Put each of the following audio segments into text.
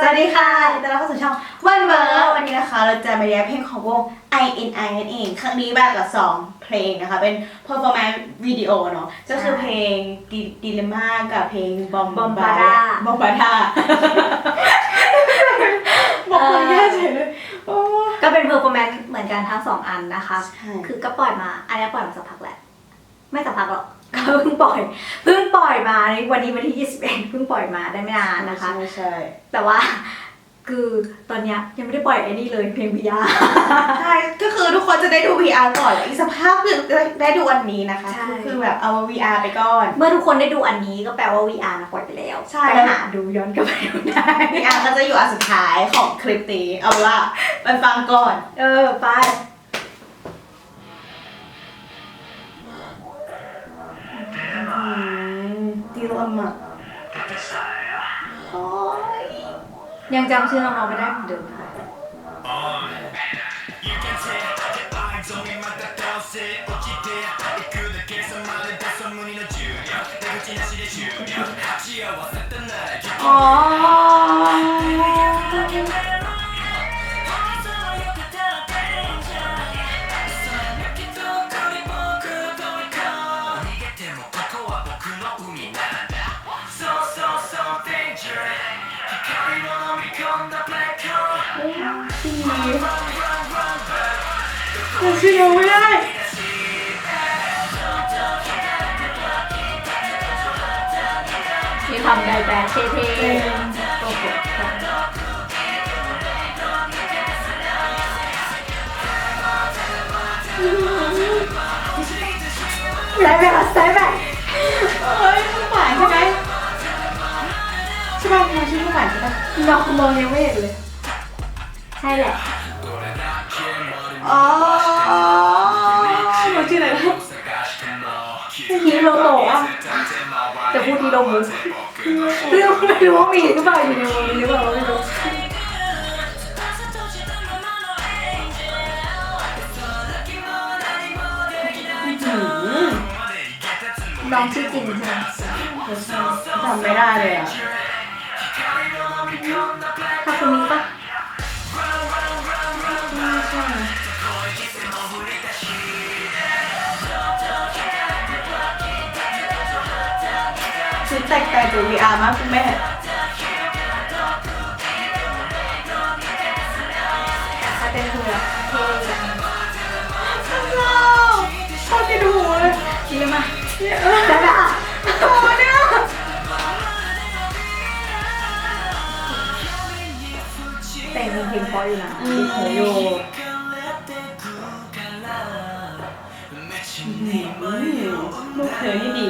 สวัสดีค่ะยินดีต้อนรับเข้าสู่ช่องวันเบอร์วันนี้นะคะ เราจะมาแย้เพลงของวง INI นั่นเอง ครั้งนี้แบบกับสองเพลงนะคะ เป็น performance วิดีโอเนาะ ก็คือเพลงดิเลม่ากับเพลงบอม Bombada บอมบาดาบอกคนแย่เฉยเลยโอ้ก็เป็นเพอร์ฟอร์แมนซ์เหมือนกันทั้งสองอันนะคะใช่คือก็ปล่อยมา อันนี้ปล่อยมาสักพักแหละ ไม่สักพักหรอก ก็เพิ่งปล่อยเพิ่งปล่อยมาในวันนี้วันที่ 21เพิ่งปล่อยมาได้ไม่นานนะคะใช่ใช่ แต่ว่าคือตอนเนี้ยยังไม่ได้ปล่อยไอ้นี่เลยเพลงพิยา ใช่ ก็คือทุกคนจะได้ดู VR ก่อนอีกสภาพคือได้ดูวันนี้นะคะ ใช่คือคือแบบเอา VR ไปก่อน เมื่อทุกคนได้ดูอันนี้ก็แปลว่า VR นะปล่อยไปแล้วใช่ ไปหาดูย้อนกลับไปดูได้ VR ก็จะอยู่อันสุดท้ายของคลิปนี้ เอาละไปฟังก่อน เออไป ตีลมอะโอ้ยยังจำชื่ แต่ชื่อยังไม่ได้มีความไดแบดเท่ๆโอ้โหไดแบดไดแบดเอ้ยผู้หวานใช่ไหมใช่ป่ะมันชื่อผู้หวานใช่ป่ะน้องมองยังไม่เห็นเลย ใช่แหละ อ๋อมันชื่ออะไรนะฮิโรโตะอะแต่พูดฮิโรมุเรื่องไม่รู้ว่ามีหรือเปล่าอยู่ในวงนี้หรือเปล่าไม่รู้น้องชื่อจริงใช่ไหมจำไม่ได้เลยอะคาคุมิปะ แตกต่างจาก VR มากคุณแม่ถ้าเป็นหัวเท่ว้าวชอบกินหูเลยดีมากเนี่ยเออแต่แบบอะโอ้เนี่ยแต่งเพลงเพราะอยู่นะอืมโหโยลูกเธอนี่ดี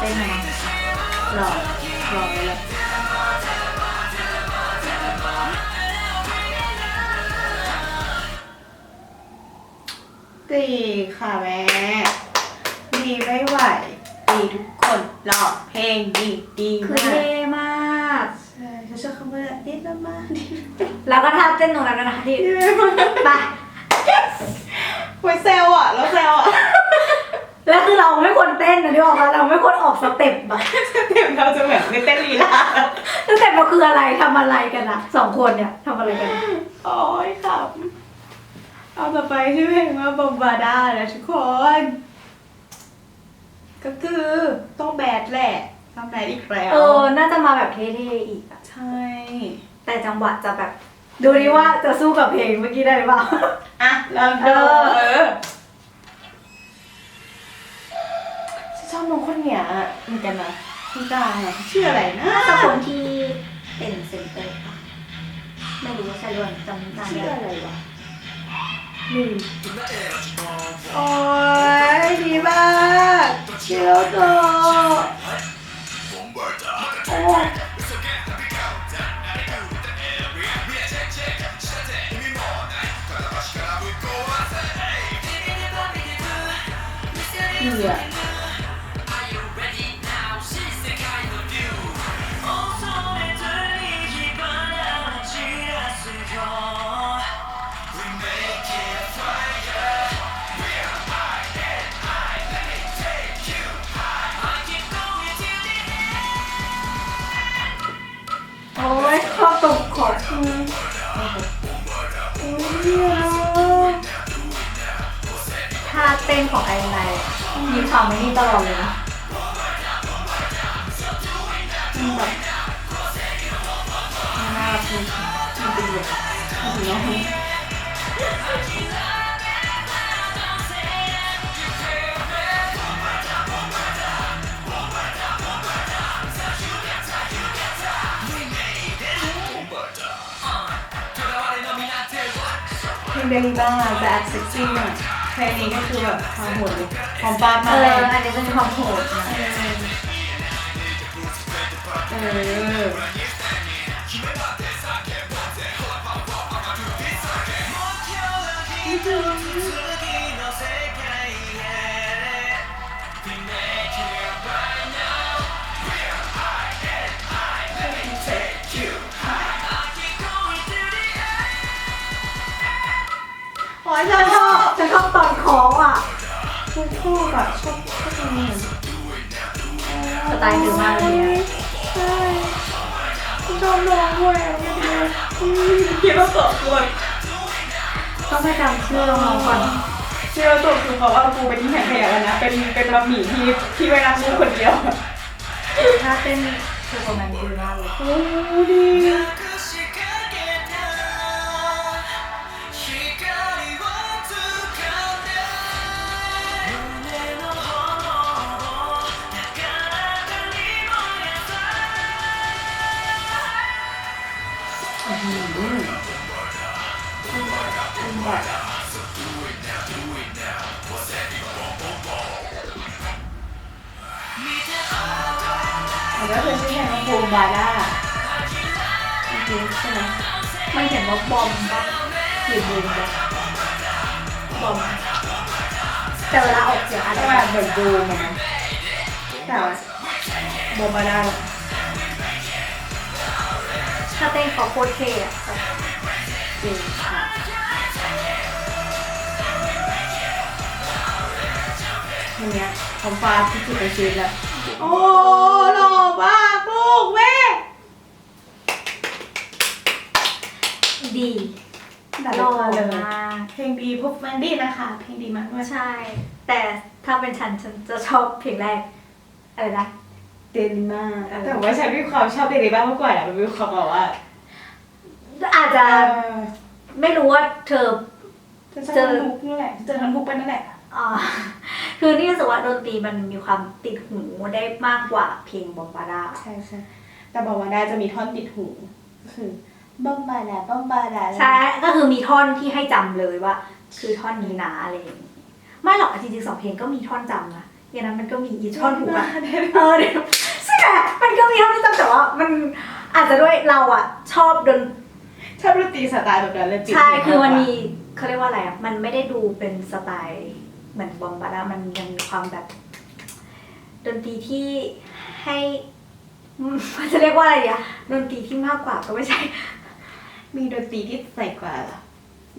เต้นมาหล่อหล่อเลยดีค่ะแม่ดีไม่ไหวดีทุกคนหล่อเพลงดีดีคือมากเท่มากใช่ฉันชอบคำว่าดีมากดีแล้วก็ท่าเต้นตรงนั้นด้วนะที่ดีมากไปโอ้ยเซลล์อะแล้วเซลล์อะ แล้วคือเราไม่ควรเต้นนะที่บอกว่าเราไม่ควรออกสเต็ปอะเดี๋ยวเราจะแบบไม่เต้นลีลาสเต็ปเราคืออะไรทำอะไรกันอะสองคนเนี่ยทำอะไรกันโอ้ยครับ เอาต่อไปชื่อเพลงว่าบอมบาดานะทุกคน ก็คือต้องแบดแหละต้องแบดอีกแล้วเออ น่าจะมาแบบเท่ๆอีกอะใช่ แต่จังหวะจะแบบ ดูดิว่าจะสู้กับเพลงเมื่อกี้ได้หรือเปล่าอะลองดูเออ ออฉันชอบน้องคนเนี้ยเหมือนกันนะคุณตาอะชื่ออะไรนะน่าจะคนที่เป็นเซนเตอร์ปะไม่รู้ว่าใช่หรือเปล่าจำไม่ได้ชื่ออะไรวะนี่โอ้ยดีมากเชียวโตโอ้ดีอะ เต้นของไอไนมีความไม่นี่ตลอดเลยนะมันแบบมันน่ารักดีมันเป็นแบบมันถึงน้องเพลงเดลิบ้าแบดเซ็กซี่อะเพ ลงนี้ก็คือแบบความโหดเลยความบ้าเอมาอเลยอันนี้เป็นความโหดนะเออโอ้ยชอบชอบฉันชอบ ชอบชอบอะชอบชอบตรงนี้สไตล์ถือมากเลยเนี่ยใช่ชอบร้องด้วยอะไม่รู้คิดว่าตกด้วยต้องไปจำชื่อน้องๆก่อนที่เราตกคือเขาว่ากูเป็นที่แห่งแห่แล้วนะ เป็นเป็นบะหมี่ที่ที่ไม่รักกูคนเดียวท่าเต้นคือประมาณดีมากเลยโอ้ดี แต่ก็คือชื่อแห่งบูมบาร่าจริงใช่ไหมมันเขียนว่าบอมปะหรือบูมปะบอมแต่เวลาออกเสียงอาจจะแบบเหมือนบูมนะแต่ว่าบูมบาร่า ถ้าเต้นเขาโคตรเท่อะจริงค่ะวันเนี้ยผมฟ้าที่สุดในชีวิตแล้วโอ้หล่อมากลูกแม่ดีแต่หละล่อคนเลยมากเพลงดีพวกแมนดี้นะคะ เพลงดีมากด้วยใช่ แต่ถ้าเป็นฉันฉันจะชอบเพลงแรกอะไรนะ เดลิมาแต่ว่าฉันมีความชอบเดลิมามากกว่าแหละมันมีความแบบว่าอาจจะไม่รู้ว่าเธอจะเจอทันทุกนั่นแหละเจอทันทุกไปนั่นแหละอ่าคือนี่รู้สึกว่าดนตรีมันมีความติดหูได้มากกว่าเพลงบอมบาร่าใช่ใช่แต่บอกว่าได้จะมีท่อนติดหูก็คือบ้มบาดาบ้มบาดาใช่ก็คือมีท่อนที่ให้จำเลยว่า คือท่อนนี้นะอะไรอย่างนี้ไม่หรอกจริงๆสองเพลงก็มีท่อนจำนะอย่างนั้นมันก็มีอีท่อนหูอะเออเดี๋ยว มันอาจจะด้วยเราอะชอบดนชอบดนตรีสไตล์แบบนั้นเลยติดใช่หูคือมันากกว่ามีเขาเรียกว่าอะไรอะมันไม่ได้ดูเป็นสไตล์เหมือนบอมบาร่ามันยังมีความแบบดนตรีที่ให้อืมมันจะเรียกว่าอะไรอะดนตรีที่มากกว่าก็ไม่ใช่ มีดนตรีที่ใส่กว่าเหรอ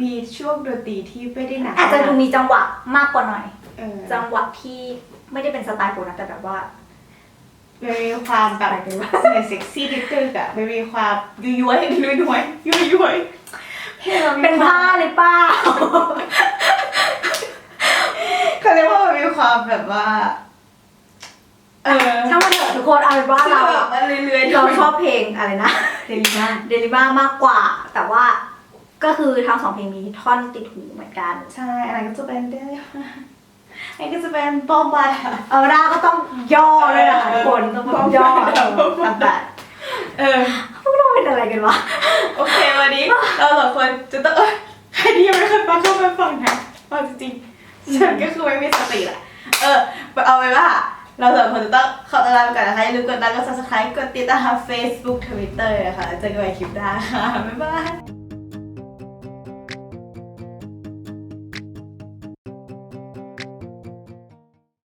มีช่วงดนตรีที่ไม่ได้หนักอาจจะดูมีจังหวะมากกว่าหน่อยเออจังหวะที่ไม่ได้เป็นสไตล์โบนะแต่แบบว่า มันมีความแบบอะไรกันวะเซ็กซี่นิดนึงอะมันมีความยุยย้วยยุยย้วยยุยย้วยเพลงมันมีเป็นควาผ้ามเลยเป้า เขาเรียกว่ามันมีความแบบว่า เออช่างมันเถอะทุกคนเอาเป็นว่าเรา แบบมันเรื่อยๆเราชอบเพลงอะไรนะ เดลิมาเดลิม่ามากกว่า แต่ว่าก็คือทั้งสองเพลงมีท่อนติดหูเหมือนกัน ใช่อันนั้นก็จะเป็นเดลิมา อันนี้ก็จะเป็นบอมบาดาเออด้าก็ต้องย่อเลยนะคะทุกคนต้องแบบย่อเออต่างเออๆพวกเราเป็นอะไรกันวะ โอเควันนี้เราสองคนจะต้องเอ้ยใครที่ยังไม่เคยมาเข้าไปฟังนะเอาจริงๆฉันก็คือไม่มีสติแหละเออเอาไว้ว่า เราสองคนจะต้องขอตัวลาไปก่อนนะคะอย่าลืมกดไลค์กด subscribe กดติดตาม Facebook Twitter นะคะแล้วเจอกันใหม่คลิปหน้าค่ะบ๊ายบาย